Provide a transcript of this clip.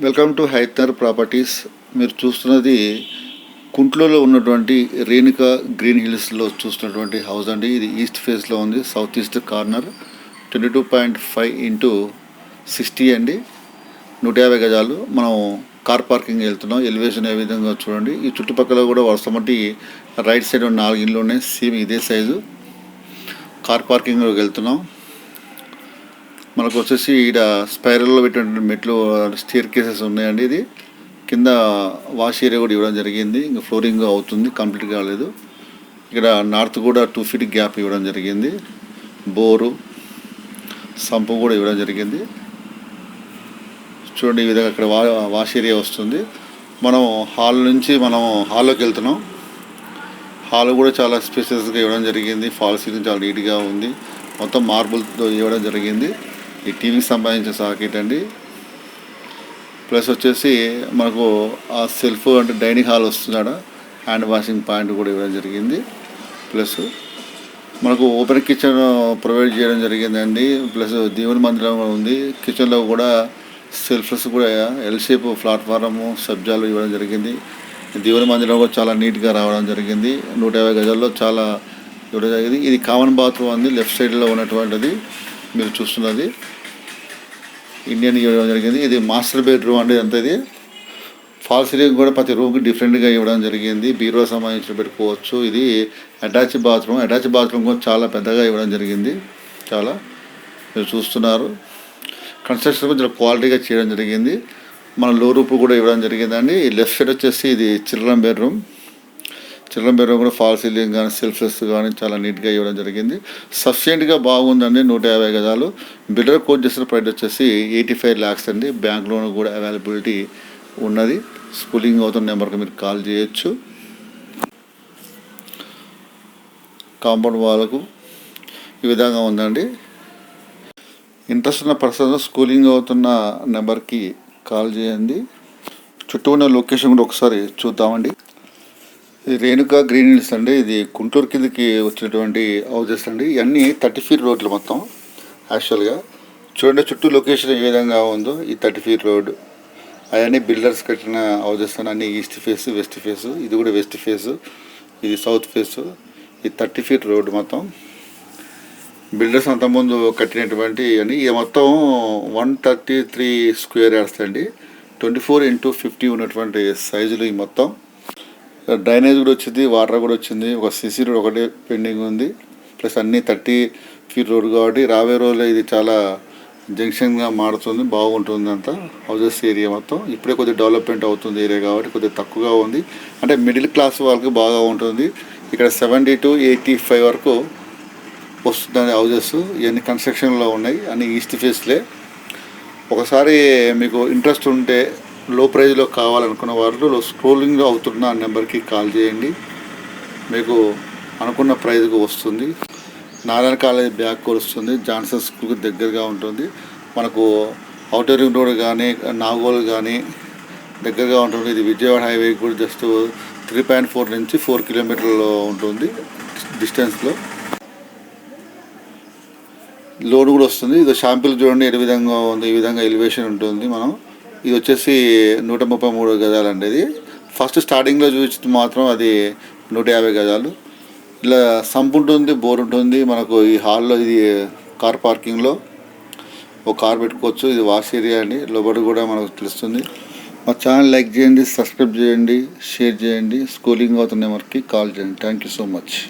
Welcome to హైతర్ properties. మీరు చూస్తున్నది కుంట్లోలో ఉన్నటువంటి రేణుక గ్రీన్ హిల్స్లో చూస్తున్నటువంటి హౌస్ అండి. ఇది ఈస్ట్ ఫేస్లో ఉంది south east corner. Twenty two point five into sixty అండి. నూట యాభై గజాలు. మనం కార్ పార్కింగ్ వెళ్తున్నాం. ఎలివేషన్ ఏ విధంగా చూడండి. ఈ చుట్టుపక్కల కూడా వర్షమట్టి రైట్ సైడ్ నాలుగు ఇండ్లు ఉన్నాయి. సేమ్ ఇదే సైజు. కార్ పార్కింగ్లోకి వెళ్తున్నాం. మనకు వచ్చేసి ఇక్కడ స్పైరల్లో పెట్టినటువంటి మెట్లు స్టీర్ కేసెస్ ఉన్నాయండి ఇది. కింద వాష్ ఏరియా కూడా ఇవ్వడం జరిగింది. ఇంకా ఫ్లోరింగ్ అవుతుంది కంప్లీట్ కాలేదు. ఇక్కడ నార్త్ కూడా టూ ఫీట్ గ్యాప్ ఇవ్వడం జరిగింది. బోరు సంపు కూడా ఇవ్వడం జరిగింది. చూడండి ఈ విధంగా అక్కడ వా వాష్ ఏరియా వస్తుంది. మనం హాల్ నుంచి మనం హాల్లోకి వెళ్తున్నాం. హాల్ కూడా చాలా స్పేసెస్గా ఇవ్వడం జరిగింది. ఫాల్ సీలింగ్ చాలా నీట్గా ఉంది. మొత్తం మార్బుల్తో ఇవ్వడం జరిగింది. ఈ టీవీకి సంబంధించిన సాకెట్ అండి ప్లస్ వచ్చేసి మనకు ఆ సెల్ఫ్ అంటే డైనింగ్ హాల్ వస్తున్నాడ హ్యాండ్ వాషింగ్ పాయింట్ కూడా ఇవ్వడం జరిగింది. ప్లస్ మనకు ఓపెన్ కిచెన్ ప్రొవైడ్ చేయడం జరిగిందండి. ప్లస్ దేవుని మందిరం కూడా ఉంది. కిచెన్లో కూడా సెల్ఫ్స్ కూడా ఎల్ షేప్ ప్లాట్ఫారము సబ్జాలు ఇవ్వడం జరిగింది. దేవుని మందిరం కూడా చాలా నీట్గా రావడం జరిగింది. నూట యాభై గజాల్లో చాలా ఇవ్వడం జరిగింది. ఇది కామన్ బాత్రూమ్ అంది లెఫ్ట్ సైడ్లో ఉన్నటువంటిది. మీరు చూస్తున్నది. ఇండియన్ ఇవ్వడం జరిగింది. ఇది మాస్టర్ బెడ్రూమ్ అంటే ఎంత ఇది. ఫాల్ సీలింగ్ కూడా ప్రతి రూమ్కి డిఫరెంట్గా ఇవ్వడం జరిగింది. బీరో సంబంధించిన పెట్టుకోవచ్చు. ఇది అటాచ్ బాత్రూమ్. అటాచ్ బాత్రూమ్ కూడా చాలా పెద్దగా ఇవ్వడం జరిగింది. చాలా మీరు చూస్తున్నారు. కన్స్ట్రక్షన్ కొంచెం క్వాలిటీగా చేయడం జరిగింది. మన లో రూపు కూడా ఇవ్వడం జరిగిందండి. ఈ లెఫ్ట్ సైడ్ వచ్చేసి ఇది చిల్డ్రన్ బెడ్రూమ్. చిల్డ్రన్ బెడ్రూమ్ కూడా ఫాల్ సీలింగ్ కానీ సెల్ఫ్లెస్ కానీ చాలా నీట్గా ఇవ్వడం జరిగింది. సఫిషియెంట్గా బాగుందండి నూట యాభై గజాలు. బిల్డర్ కోట్ చేసిన ప్రైస్ వచ్చేసి ఎయిటీ ఫైవ్ ల్యాక్స్ అండి. బ్యాంక్ లోన్ కూడా అవైలబిలిటీ ఉన్నది. స్కూలింగ్ అవుతున్న నెంబర్కి మీరు కాల్ చేయొచ్చు. కాంపౌండ్ వాళ్ళకు ఈ విధంగా ఉందండి. ఇంట్రెస్ట్ ఉన్న పర్సన్ స్కూలింగ్ అవుతున్న నెంబర్కి కాల్ చేయండి. చుట్టూ ఉన్న లొకేషన్ కూడా ఒకసారి చూద్దామండి. ఇది రేణుకా గ్రీన్ హిల్స్ అండి. ఇది గుంటూరు కిందకి వచ్చినటువంటి హౌజెస్ అండి. ఇవన్నీ థర్టీ ఫీట్ రోడ్లు మొత్తం యాక్చువల్గా చూడండి చుట్టూ లొకేషన్ ఏ విధంగా ఉందో ఈ థర్టీ ఫీట్ రోడ్. అవన్నీ బిల్డర్స్ కట్టిన హౌజెస్ అని అన్ని ఈస్ట్ ఫేస్ వెస్ట్ ఫేస్ ఇది కూడా వెస్ట్ ఫేస్ ఇది సౌత్ ఫేస్ ఇది థర్టీ ఫీట్ రోడ్ మొత్తం. బిల్డర్స్ అంతకుముందు కట్టినటువంటి అని ఇది మొత్తం one thirty three square yards అండి. ట్వంటీ ఫోర్ ఇంటూ ఫిఫ్టీ ఉన్నటువంటి సైజులు ఈ మొత్తం. డ్రైనేజ్ కూడా వచ్చింది వాటర్ కూడా వచ్చింది. ఒక సిసి రోడ్ ఒకటే పెండింగ్ ఉంది. ప్లస్ అన్నీ థర్టీ ఫీట్ రోడ్ కాబట్టి రాబోయే రోజుల్లో ఇది చాలా జంక్షన్గా మారుతుంది బాగుంటుంది అంతా హౌజెస్ ఏరియా మొత్తం ఇప్పుడే కొద్దిగా డెవలప్మెంట్ అవుతుంది ఏరియా కాబట్టి కొద్దిగా తక్కువగా ఉంది. అంటే మిడిల్ క్లాస్ వాళ్ళకి బాగా ఉంటుంది. ఇక్కడ సెవెంటీ టు ఎయిటీ ఫైవ్ వరకు వస్తుంది హౌజెస్ ఇవన్నీ కన్స్ట్రక్షన్లో ఉన్నాయి. అన్ని ఈస్ట్ ఫేస్లే. ఒకసారి మీకు ఇంట్రెస్ట్ ఉంటే లో ప్రైజ్లో కావాలనుకున్న వాళ్ళు స్క్రోలింగ్ అవుతున్న నెంబర్కి కాల్ చేయండి. మీకు అనుకున్న ప్రైజ్కి వస్తుంది. నారాయణ కాలేజ్ బ్యాక్ వస్తుంది. జాన్సన్ స్కూల్కి దగ్గరగా ఉంటుంది. మనకు అవుటర్ రింగ్ రోడ్ కానీ నాగోల్ కానీ దగ్గరగా ఉంటుంది. ఇది విజయవాడ హైవే కూడా జస్ట్ త్రీ పాయింట్ ఫోర్ నుంచి ఫోర్ కిలోమీటర్లో ఉంటుంది డిస్టెన్స్లో లోడ్ కూడా వస్తుంది. ఇది షాంపిల్ చూడండి. ఏ విధంగా ఉంది? ఈ విధంగా ఎలివేషన్ ఉంటుంది మనం. ఇది వచ్చేసి నూట ముప్పై మూడు గజాలండి ఇది. ఫస్ట్ స్టార్టింగ్లో చూసి మాత్రం అది నూట యాభై గజాలు. ఇలా సంప్ ఉంటుంది బోర్ ఉంటుంది. మనకు ఈ హాల్లో ఇది కార్ పార్కింగ్లో ఒక కార్ పెట్టుకోవచ్చు. ఇది వాష్ ఏరియా అండి. లోపల కూడా మనకు తెలుస్తుంది. మా ఛానల్ లైక్ చేయండి సబ్స్క్రైబ్ చేయండి షేర్ చేయండి. స్కూలింగ్ అవుతున్న నెంబర్కి కాల్ చేయండి. Thank you so much.